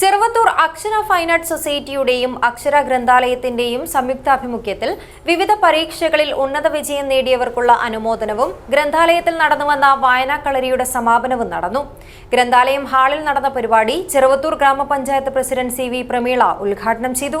ചെറുവത്തൂർ അക്ഷര fine arts സൊസൈറ്റിയുടെയും അക്ഷര ഗ്രന്ഥാലയത്തിന്റെയും സംയുക്താഭിമുഖ്യത്തിൽ വിവിധ പരീക്ഷകളിൽ ഉന്നത വിജയം നേടിയവർക്കുള്ള അനുമോദനവും ഗ്രന്ഥാലയത്തിൽ നടന്നുവന്ന വായനാക്കളരിയുടെ സമാപനവും നടന്നു. ഗ്രന്ഥാലയം ഹാളിൽ നടന്ന പരിപാടി ചെറുവത്തൂർ ഗ്രാമപഞ്ചായത്ത് പ്രസിഡന്റ് സി വി പ്രമീള ഉദ്ഘാടനം ചെയ്തു.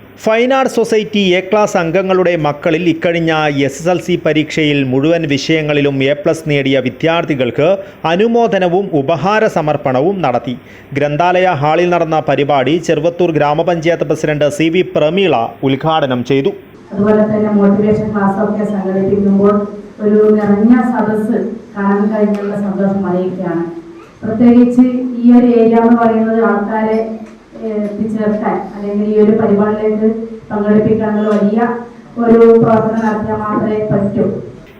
Fine art society A class അംഗങ്ങളുടെ മക്കളിൽ ഇക്കഴിഞ്ഞ എസ് എസ് എൽ സി പരീക്ഷയിൽ മുഴുവൻ വിഷയങ്ങളിലും എ പ്ലസ് നേടിയ വിദ്യാർത്ഥികൾക്ക് അനുമോദനവും ഉപഹാര സമർപ്പണവും നടത്തി. ഗ്രന്ഥാലയ ഹാളിൽ നടന്ന പരിപാടി ചെറുവത്തൂർ ഗ്രാമപഞ്ചായത്ത് പ്രസിഡന്റ് സി വി പ്രമീള ഉദ്ഘാടനം ചെയ്തു. അതുപോലെ തന്നെ മോട്ടിവേഷൻ ക്ലാസ്സൊക്കെ സംഘടിപ്പിക്കുമ്പോൾ ഒരു നിറഞ്ഞ സദസ്സ് കാണാൻ കഴിഞ്ഞുള്ള സന്തോഷം അറിയിക്കുകയാണ്. പ്രത്യേകിച്ച് ഈ ഒരു ഏരിയ എന്ന് പറയുന്നത് ആൾക്കാരെ എത്തിച്ചേർക്കാൻ അല്ലെങ്കിൽ ഈ ഒരു പരിപാടിയിലേക്ക് പങ്കെടുപ്പിക്കാനുള്ള വലിയ ഒരു പ്രവർത്തനം നടത്തിയാൽ മാത്രമേ പറ്റൂ.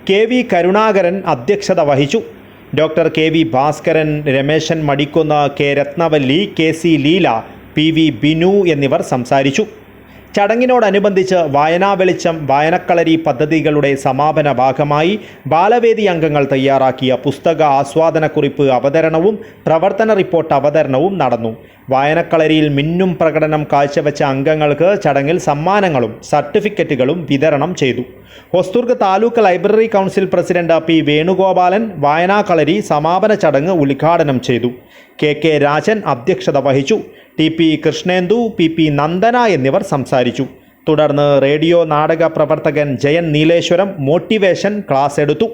കെ വി കരുണാകരൻ അധ്യക്ഷത വഹിച്ചു. Doctor K V Bhaskaran Rameshan മടിക്കുന്ന K Ratnavalli K C Leela P V Binu എന്നിവർ സംസാരിച്ചു. ചടങ്ങിനോടനുബന്ധിച്ച് വായനാ വെളിച്ചം വായനക്കളരി പദ്ധതികളുടെ സമാപന ഭാഗമായി ബാലവേദി അംഗങ്ങൾ തയ്യാറാക്കിയ പുസ്തക ആസ്വാദനക്കുറിപ്പ് അവതരണവും പ്രവർത്തന റിപ്പോർട്ട് അവതരണവും നടന്നു. വായനക്കളരിയിൽ മിന്നും പ്രകടനം കാഴ്ചവെച്ച അംഗങ്ങൾക്ക് ചടങ്ങിൽ സമ്മാനങ്ങളും സർട്ടിഫിക്കറ്റുകളും വിതരണം ചെയ്തു. Hosdurg taluk library council president P Venugopalan വായനാ കളരി സമാപന ചടങ്ങ് ഉദ്ഘാടനം ചെയ്തു. കെ കെ രാജൻ അധ്യക്ഷത വഹിച്ചു. T P Krishnendu P P Nandana എന്നിവർ സംസാരിച്ചു. തുടർന്ന് റേഡിയോ നാടക പ്രവർത്തകൻ ജയൻ നീലേശ്വരം മോട്ടിവേഷൻ ക്ലാസ് എടുത്തു.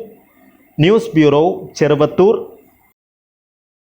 News bureau Cheruvathur.